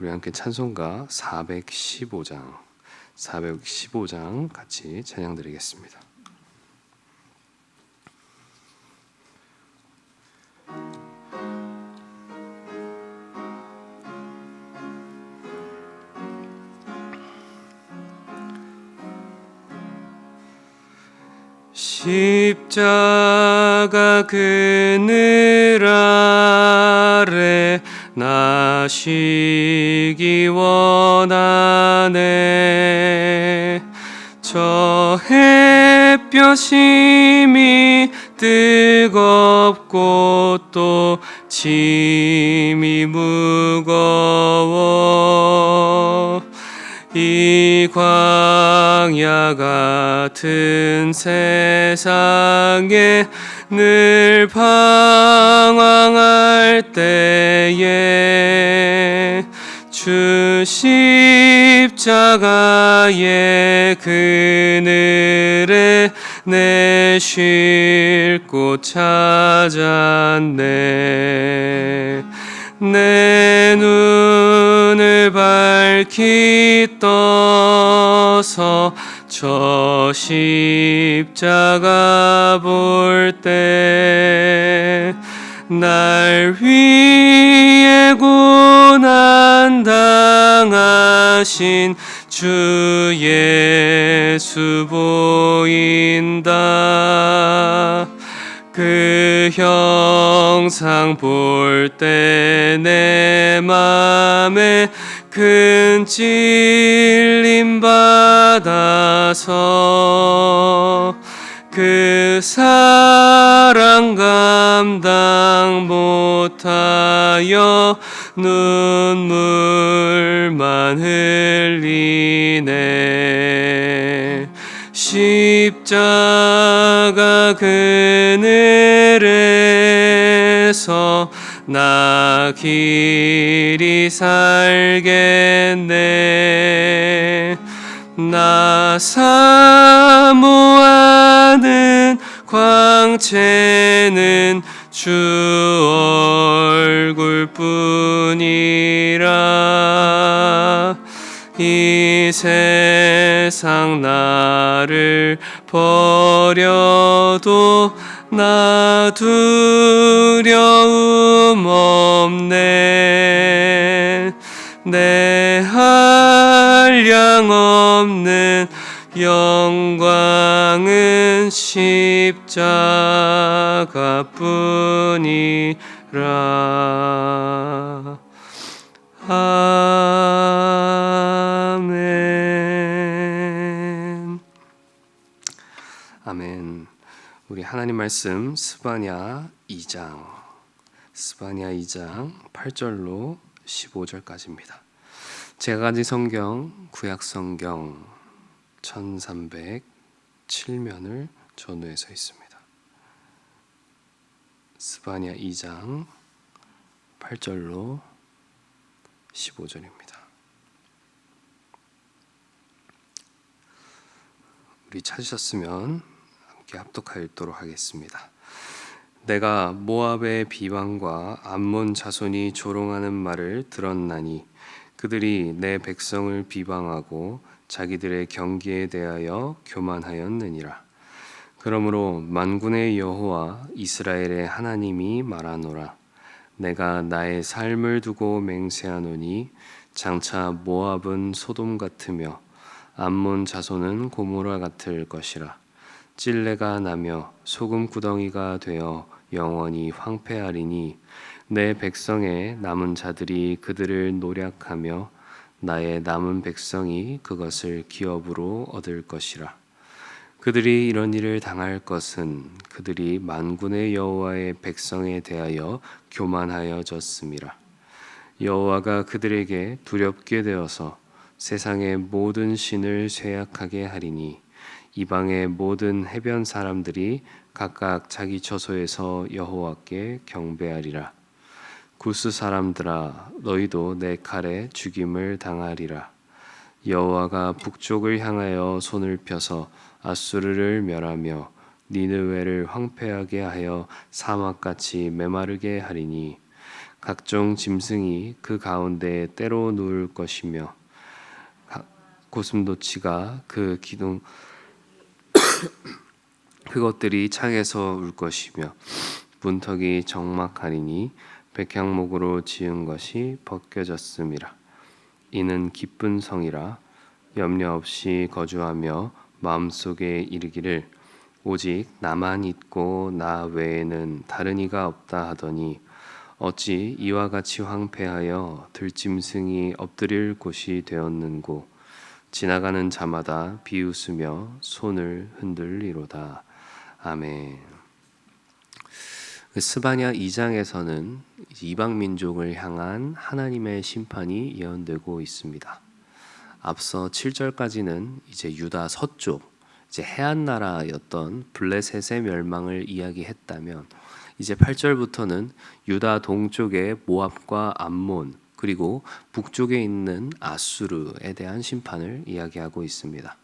우리 함께 찬송가 415장 415장 같이 찬양 드리겠습니다. 십자가 그늘 아래 나시기 원하네. 저 햇볕이 뜨겁고 또 짐이 무거워. 이 광야 같은 세상에 늘 방황할 때에 주 십자가의 그늘에 내 쉴 곳 찾았네. 내 눈을 밝히 떠서 저 십자가 볼 때 날 위해 고난 당하신 주 예수 보인다. 그 형상 볼 때 내 맘에 큰 찔림 받아서 그 사랑 감당 못하여 눈물만 흘리네. 십자가 그늘에서 나 길이 살겠네. 나 사모하는 광채는 주 얼굴뿐이라. 이 세상 나를 버려도 나 두려움 없네. 내 한량 없는 영광은 십자가뿐이라. 아 하나님 말씀 스바냐 2장 스바냐 2장 8절로 15절까지입니다. 제가 가진 성경 구약 성경 1307면을 전후해서 있습니다. 스바냐 2장 8절로 15절입니다. 우리 찾으셨으면 함께 합독하여 읽도록 하겠습니다. 내가 모압의 비방과 암몬 자손이 조롱하는 말을 들었나니 그들이 내 백성을 비방하고 자기들의 경기에 대하여 교만하였느니라. 그러므로 만군의 여호와 이스라엘의 하나님이 말하노라. 내가 나의 삶을 두고 맹세하노니 장차 모압은 소돔 같으며 암몬 자손은 고모라 같을 것이라 찔레가 나며 소금 구덩이가 되어 영원히 황폐하리니 내 백성의 남은 자들이 그들을 노략하며 나의 남은 백성이 그것을 기업으로 얻을 것이라. 그들이 이런 일을 당할 것은 그들이 만군의 여호와의 백성에 대하여 교만하여졌음이라. 여호와가 그들에게 두렵게 되어서 세상의 모든 신을 쇠약하게 하리니 이방의 모든 해변 사람들이 각각 자기 처소에서 여호와께 경배하리라. 구스 사람들아 너희도 내 칼에 죽임을 당하리라. 여호와가 북쪽을 향하여 손을 펴서 아수르를 멸하며 니느웨를 황폐하게 하여 사막같이 메마르게 하리니 각종 짐승이 그 가운데 때로 누울 것이며 고슴도치가 그 기둥 그것들이 창에서 울 것이며 문턱이 적막하리니 백향목으로 지은 것이 벗겨졌음이라. 이는 기쁜 성이라. 염려 없이 거주하며 마음속에 이르기를 오직 나만 있고 나 외에는 다른 이가 없다 하더니 어찌 이와 같이 황폐하여 들짐승이 엎드릴 곳이 되었는고. 지나가는 자마다 비웃으며 손을 흔들리로다 아멘. 그 스바냐 2장에서는 이방 민족을 향한 하나님의 심판이 예언되고 있습니다. 앞서 7절까지는 이제 유다 서쪽 이제 해안 나라였던 블레셋의 멸망을 이야기했다면 이제 8절부터는 유다 동쪽의 모압과 암몬 그리고 북쪽에 있는 아수르에 대한 심판을 이야기하고 있습니다.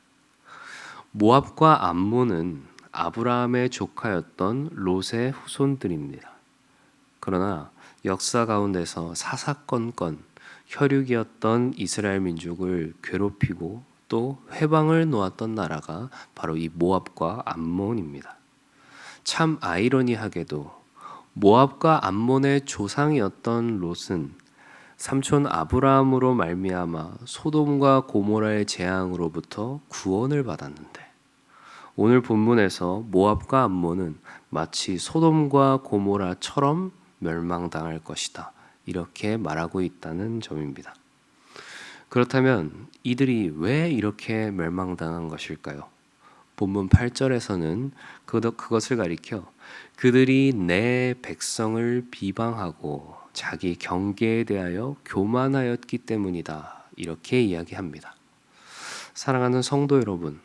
모압과 암몬은 아브라함의 조카였던 롯의 후손들입니다. 그러나 역사 가운데서 사사건건 혈육이었던 이스라엘 민족을 괴롭히고 또 회방을 놓았던 나라가 바로 이 모압과 암몬입니다. 참 아이러니하게도 모압과 암몬의 조상이었던 롯은 삼촌 아브라함으로 말미암아 소돔과 고모라의 재앙으로부터 구원을 받았는데 오늘 본문에서 모압과 암몬은 마치 소돔과 고모라처럼 멸망당할 것이다. 이렇게 말하고 있다는 점입니다. 그렇다면 이들이 왜 이렇게 멸망당한 것일까요? 본문 8절에서는 그것을 가리켜 그들이 내 백성을 비방하고 자기 경계에 대하여 교만하였기 때문이다. 이렇게 이야기합니다. 사랑하는 성도 여러분,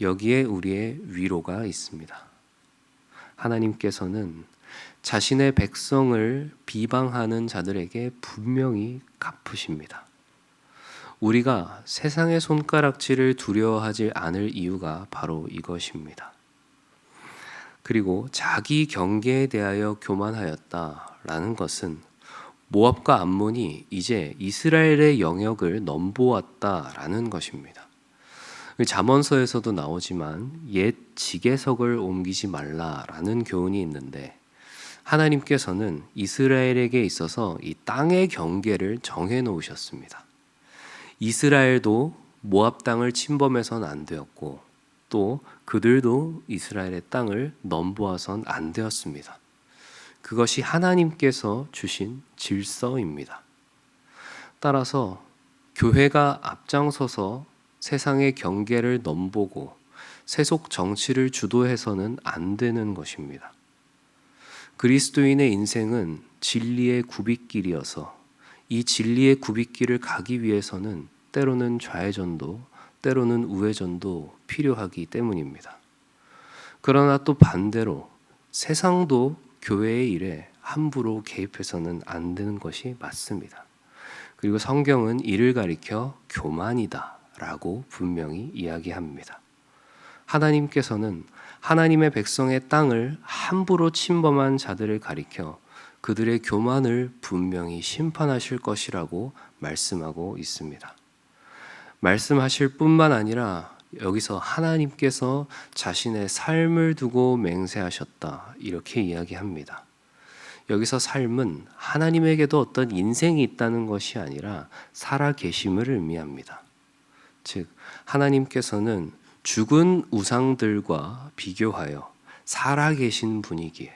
여기에 우리의 위로가 있습니다. 하나님께서는 자신의 백성을 비방하는 자들에게 분명히 갚으십니다. 우리가 세상의 손가락질을 두려워하지 않을 이유가 바로 이것입니다. 그리고 자기 경계에 대하여 교만하였다라는 것은 모압과 암몬이 이제 이스라엘의 영역을 넘보았다라는 것입니다. 잠언서에서도 나오지만 옛 지계석을 옮기지 말라라는 교훈이 있는데 하나님께서는 이스라엘에게 있어서 이 땅의 경계를 정해 놓으셨습니다. 이스라엘도 모압 땅을 침범해선 안 되었고 또 그들도 이스라엘의 땅을 넘보아선 안 되었습니다. 그것이 하나님께서 주신 질서입니다. 따라서 교회가 앞장서서 세상의 경계를 넘보고 세속 정치를 주도해서는 안 되는 것입니다. 그리스도인의 인생은 진리의 굽이길이어서 이 진리의 굽이길을 가기 위해서는 때로는 좌회전도 때로는 우회전도 필요하기 때문입니다. 그러나 또 반대로 세상도 교회의 일에 함부로 개입해서는 안 되는 것이 맞습니다. 그리고 성경은 이를 가리켜 교만이다 라고 분명히 이야기합니다. 하나님께서는 하나님의 백성의 땅을 함부로 침범한 자들을 가리켜 그들의 교만을 분명히 심판하실 것이라고 말씀하고 있습니다. 말씀하실 뿐만 아니라 여기서 하나님께서 자신의 삶을 두고 맹세하셨다. 이렇게 이야기합니다. 여기서 삶은 하나님에게도 어떤 인생이 있다는 것이 아니라 살아 계심을 의미합니다. 즉 하나님께서는 죽은 우상들과 비교하여 살아계신 분이기에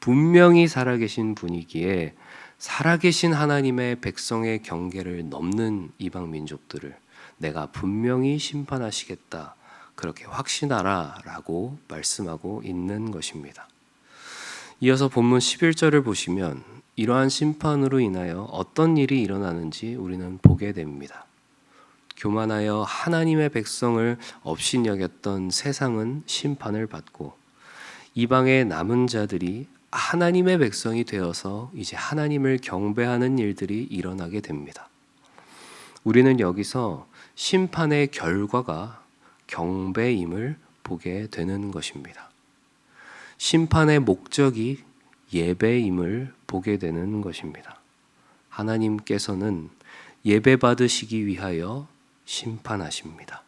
분명히 살아계신 분이기에 살아계신 하나님의 백성의 경계를 넘는 이방 민족들을 내가 분명히 심판하시겠다 그렇게 확신하라라고 말씀하고 있는 것입니다. 이어서 본문 11절을 보시면 이러한 심판으로 인하여 어떤 일이 일어나는지 우리는 보게 됩니다. 교만하여 하나님의 백성을 업신여겼던 세상은 심판을 받고 이방의 남은 자들이 하나님의 백성이 되어서 이제 하나님을 경배하는 일들이 일어나게 됩니다. 우리는 여기서 심판의 결과가 경배임을 보게 되는 것입니다. 심판의 목적이 예배임을 보게 되는 것입니다. 하나님께서는 예배 받으시기 위하여 심판하십니다.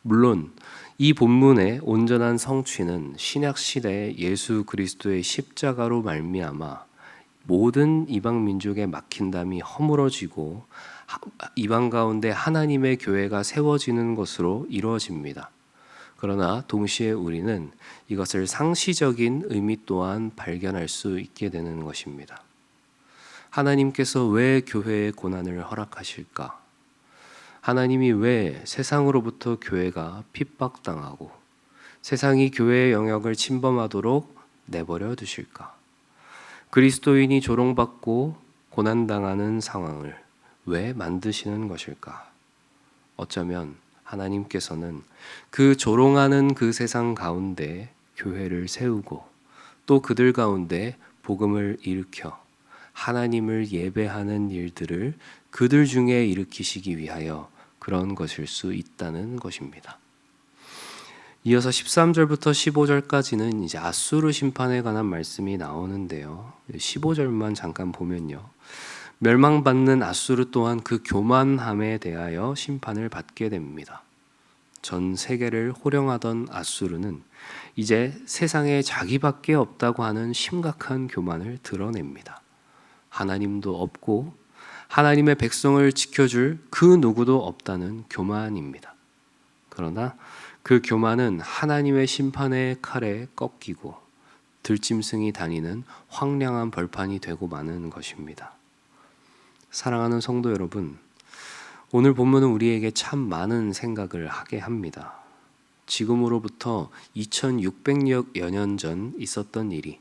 물론 이 본문의 온전한 성취는 신약 시대 예수 그리스도의 십자가로 말미암아 모든 이방 민족의 막힌담이 허물어지고 이방 가운데 하나님의 교회가 세워지는 것으로 이루어집니다. 그러나 동시에 우리는 이것을 상시적인 의미 또한 발견할 수 있게 되는 것입니다. 하나님께서 왜 교회의 고난을 허락하실까? 하나님이 왜 세상으로부터 교회가 핍박당하고 세상이 교회의 영역을 침범하도록 내버려 두실까? 그리스도인이 조롱받고 고난당하는 상황을 왜 만드시는 것일까? 어쩌면 하나님께서는 그 조롱하는 그 세상 가운데 교회를 세우고 또 그들 가운데 복음을 일으켜 하나님을 예배하는 일들을 그들 중에 일으키시기 위하여 그런 것일 수 있다는 것입니다. 이어서 13절부터 15절까지는 이제 아수르 심판에 관한 말씀이 나오는데요. 15절만 잠깐 보면요. 멸망받는 아수르 또한 그 교만함에 대하여 심판을 받게 됩니다. 전 세계를 호령하던 아수르는 이제 세상에 자기밖에 없다고 하는 심각한 교만을 드러냅니다. 하나님도 없고 하나님의 백성을 지켜줄 그 누구도 없다는 교만입니다. 그러나 그 교만은 하나님의 심판의 칼에 꺾이고 들짐승이 다니는 황량한 벌판이 되고 마는 것입니다. 사랑하는 성도 여러분, 오늘 본문은 우리에게 참 많은 생각을 하게 합니다. 지금으로부터 2600여 년 전 있었던 일이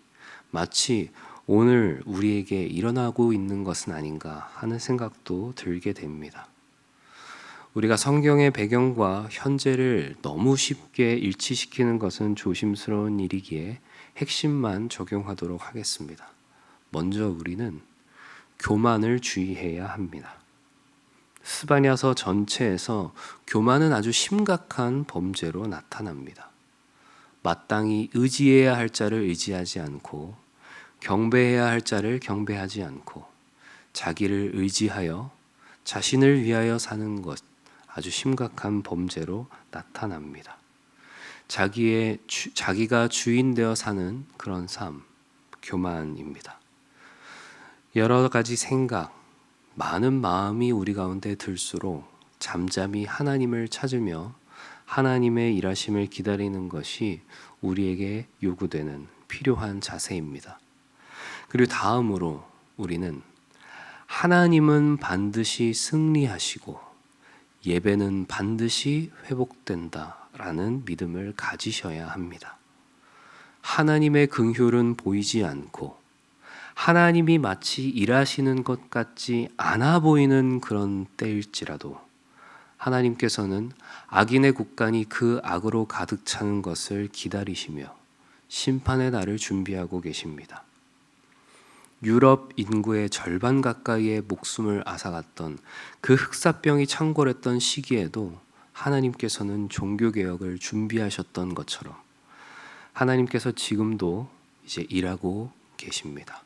마치 오늘 우리에게 일어나고 있는 것은 아닌가 하는 생각도 들게 됩니다. 우리가 성경의 배경과 현재를 너무 쉽게 일치시키는 것은 조심스러운 일이기에 핵심만 적용하도록 하겠습니다. 먼저 우리는 교만을 주의해야 합니다. 스바냐서 전체에서 교만은 아주 심각한 범죄로 나타납니다. 마땅히 의지해야 할 자를 의지하지 않고 경배해야 할 자를 경배하지 않고 자기를 의지하여 자신을 위하여 사는 것 아주 심각한 범죄로 나타납니다. 자기의 주, 자기가 주인 되어 사는 그런 삶 교만입니다. 여러 가지 생각 많은 마음이 우리 가운데 들수록 잠잠히 하나님을 찾으며 하나님의 일하심을 기다리는 것이 우리에게 요구되는 필요한 자세입니다. 그리고 다음으로 우리는 하나님은 반드시 승리하시고 예배는 반드시 회복된다라는 믿음을 가지셔야 합니다. 하나님의 긍휼은 보이지 않고 하나님이 마치 일하시는 것 같지 않아 보이는 그런 때일지라도 하나님께서는 악인의 국간이 그 악으로 가득 차는 것을 기다리시며 심판의 날을 준비하고 계십니다. 유럽 인구의 절반 가까이의 목숨을 앗아갔던 그 흑사병이 창궐했던 시기에도 하나님께서는 종교개혁을 준비하셨던 것처럼 하나님께서 지금도 이제 일하고 계십니다.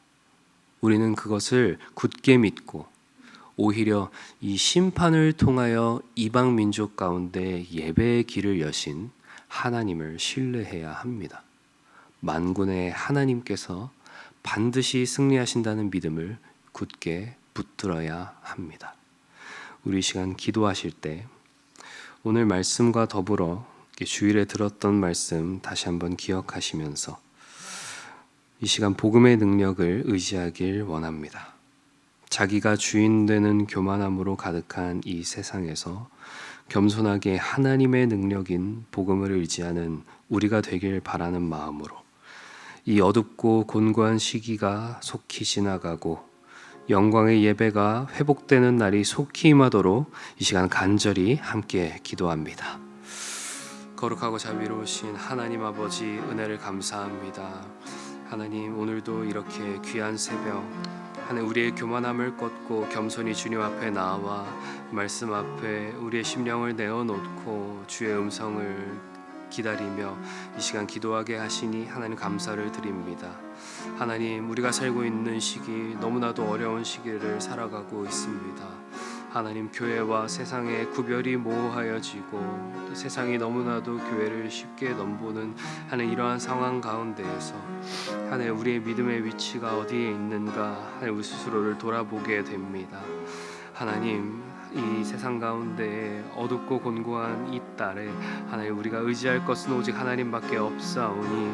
우리는 그것을 굳게 믿고 오히려 이 심판을 통하여 이방 민족 가운데 예배의 길을 여신 하나님을 신뢰해야 합니다. 만군의 하나님께서 반드시 승리하신다는 믿음을 굳게 붙들어야 합니다. 우리 시간 기도하실 때 오늘 말씀과 더불어 주일에 들었던 말씀 다시 한번 기억하시면서 이 시간 복음의 능력을 의지하길 원합니다. 자기가 주인 되는 교만함으로 가득한 이 세상에서 겸손하게 하나님의 능력인 복음을 의지하는 우리가 되길 바라는 마음으로 이 어둡고 곤고한 시기가 속히 지나가고 영광의 예배가 회복되는 날이 속히 임하도록 이 시간 간절히 함께 기도합니다. 거룩하고 자비로우신 하나님 아버지 은혜를 감사합니다. 하나님 오늘도 이렇게 귀한 새벽 하나님 우리의 교만함을 꺾고 겸손히 주님 앞에 나와 말씀 앞에 우리의 심령을 내어놓고 주의 음성을 기다리며 이 시간 기도하게 하시니 하나님 감사를 드립니다. 하나님 우리가 살고 있는 시기 너무나도 어려운 시기를 살아가고 있습니다. 하나님 교회와 세상의 구별이 모호하여지고 세상이 너무나도 교회를 쉽게 넘보는 하는 이러한 상황 가운데에서 하나님 우리의 믿음의 위치가 어디에 있는가 하나님 우리 스스로를 돌아보게 됩니다. 하나님 이 세상 가운데 어둡고 곤고한 이 딸에 하나님 우리가 의지할 것은 오직 하나님밖에 없사오니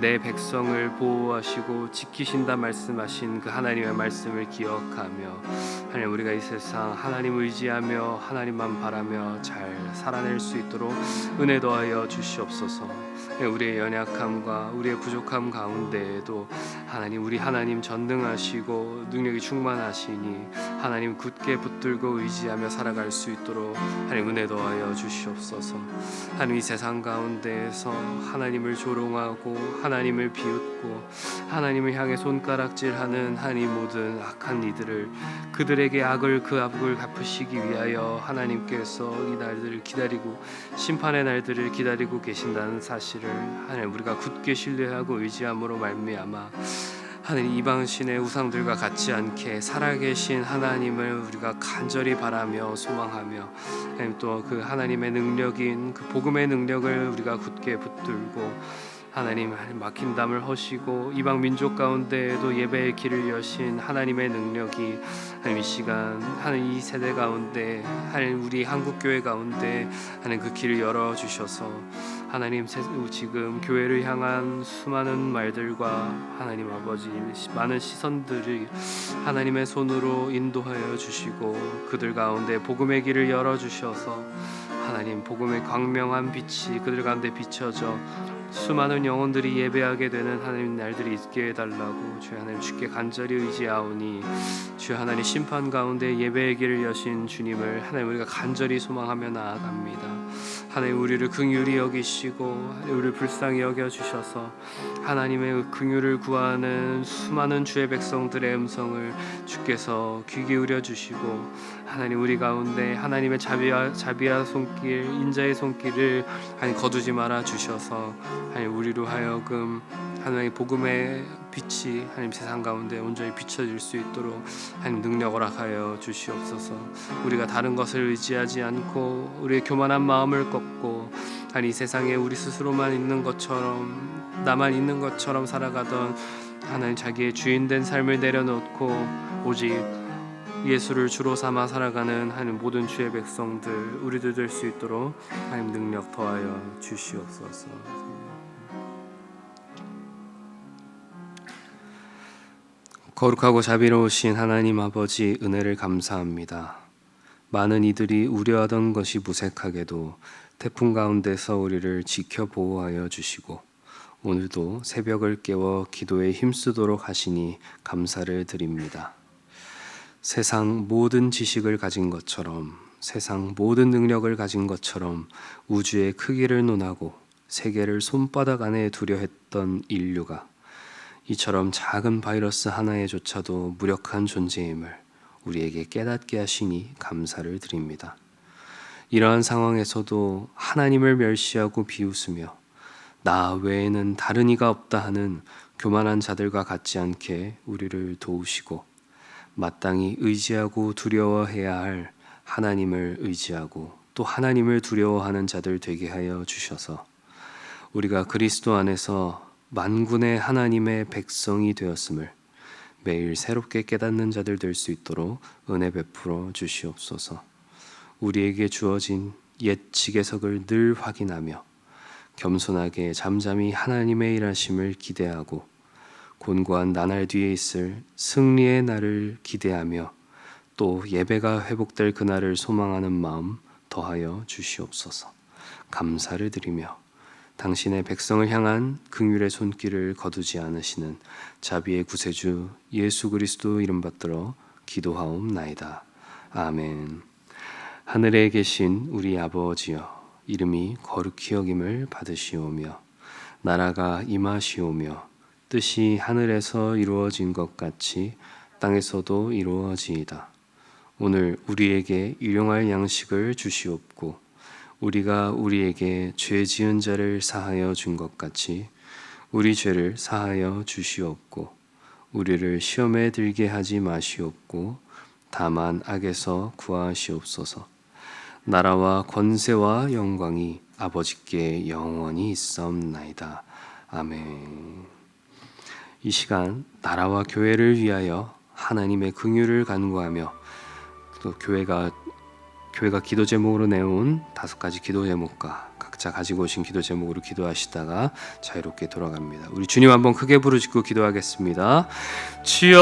내 백성을 보호하시고 지키신다 말씀하신 그 하나님의 말씀을 기억하며 하나님 우리가 이 세상 하나님 의지하며 하나님만 바라며 잘 살아낼 수 있도록 은혜 더하여 주시옵소서. 우리의 연약함과 우리의 부족함 가운데에도 하나님 우리 하나님 전능하시고 능력이 충만하시니 하나님 굳게 붙들고 의지하며 살아갈 수 있도록 하나님 은혜 더하여 주시옵소서. 하나님 이 세상 가운데에서 하나님을 조롱하고 하나님을 비웃고 하나님을 향해 손가락질하는 하나님 모든 악한 이들을 그들에게 악을 그 악을 갚으시기 위하여 하나님께서 이 날들을 기다리고 심판의 날들을 기다리고 계신다는 사실을 하나님 우리가 굳게 신뢰하고 의지함으로 말미암아 하나님 이방 신의 우상들과 같지 않게 살아계신 하나님을 우리가 간절히 바라며 소망하며 하나님 또 그 하나님의 능력인 그 복음의 능력을 우리가 굳게 붙들고 하나님 막힌 담을 허시고 이방 민족 가운데에도 예배의 길을 여신 하나님의 능력이 하나님 이 시간 하나님 이 세대 가운데 하나님 우리 한국 교회 가운데 하나님 그 길을 열어 주셔서 하나님 지금 교회를 향한 수많은 말들과 하나님 아버지 많은 시선들이 하나님의 손으로 인도하여 주시고 그들 가운데 복음의 길을 열어 주셔서 하나님 복음의 광명한 빛이 그들 가운데 비춰져 수많은 영혼들이 예배하게 되는 하나님 날들이 있게 해달라고 주 하나님 주께 간절히 의지하오니 주 하나님 심판 가운데 예배의 길을 여신 주님을 하나님 우리가 간절히 소망하며 나아갑니다. 하나님 우리를 긍휼히 여기시고 우리를 불쌍히 여겨 주셔서 하나님의 긍휼을 구하는 수많은 주의 백성들의 음성을 주께서 귀 기울여 주시고 하나님 우리 가운데 하나님의 자비와 자비와 손길 인자의 손길을 하나님 거두지 말아 주셔서 하나님 우리로 하여금 하나님의 복음의 빛이 하나님 세상 가운데 온전히 비춰질 수 있도록 하나님 능력 허락하여 주시옵소서. 우리가 다른 것을 의지하지 않고 우리의 교만한 마음을 꺾고 하나님 이 세상에 우리 스스로만 있는 것처럼 나만 있는 것처럼 살아가던 하나님 자기의 주인된 삶을 내려놓고 오직 예수를 주로 삼아 살아가는 하나님 모든 주의 백성들 우리들 될수 있도록 하나님 능력 더하여 주시옵소서. 거룩하고 자비로우신 하나님 아버지 은혜를 감사합니다. 많은 이들이 우려하던 것이 무색하게도 태풍 가운데서 우리를 지켜 보호하여 주시고 오늘도 새벽을 깨워 기도에 힘쓰도록 하시니 감사를 드립니다. 세상 모든 지식을 가진 것처럼 세상 모든 능력을 가진 것처럼 우주의 크기를 논하고 세계를 손바닥 안에 두려 했던 인류가 이처럼 작은 바이러스 하나에조차도 무력한 존재임을 우리에게 깨닫게 하시니 감사를 드립니다. 이러한 상황에서도 하나님을 멸시하고 비웃으며 나 외에는 다른 이가 없다 하는 교만한 자들과 같지 않게 우리를 도우시고 마땅히 의지하고 두려워해야 할 하나님을 의지하고 또 하나님을 두려워하는 자들 되게 하여 주셔서 우리가 그리스도 안에서 만군의 하나님의 백성이 되었음을 매일 새롭게 깨닫는 자들 될 수 있도록 은혜 베풀어 주시옵소서. 우리에게 주어진 옛 지계석을 늘 확인하며 겸손하게 잠잠히 하나님의 일하심을 기대하고 곤고한 나날 뒤에 있을 승리의 날을 기대하며 또 예배가 회복될 그날을 소망하는 마음 더하여 주시옵소서. 감사를 드리며 당신의 백성을 향한 긍휼의 손길을 거두지 않으시는 자비의 구세주 예수 그리스도 이름 받들어 기도하옵나이다. 아멘. 하늘에 계신 우리 아버지여 이름이 거룩히 여김을 받으시오며 나라가 임하시오며 뜻이 하늘에서 이루어진 것 같이 땅에서도 이루어지이다. 오늘 우리에게 일용할 양식을 주시옵고 우리가 우리에게 죄 지은 자를 사하여 준 것 같이 우리 죄를 사하여 주시옵고 우리를 시험에 들게 하지 마시옵고 다만 악에서 구하시옵소서. 나라와 권세와 영광이 아버지께 영원히 있사옵나이다. 아멘. 이 시간 나라와 교회를 위하여 하나님의 긍휼을 간구하며 또 교회가 교회가 기도 제목으로 내온 다섯 가지 기도 제목과 각자 가지고 오신 기도 제목으로 기도하시다가 자유롭게 돌아갑니다. 우리 주님 한번 크게 부르짖고 기도하겠습니다. 주여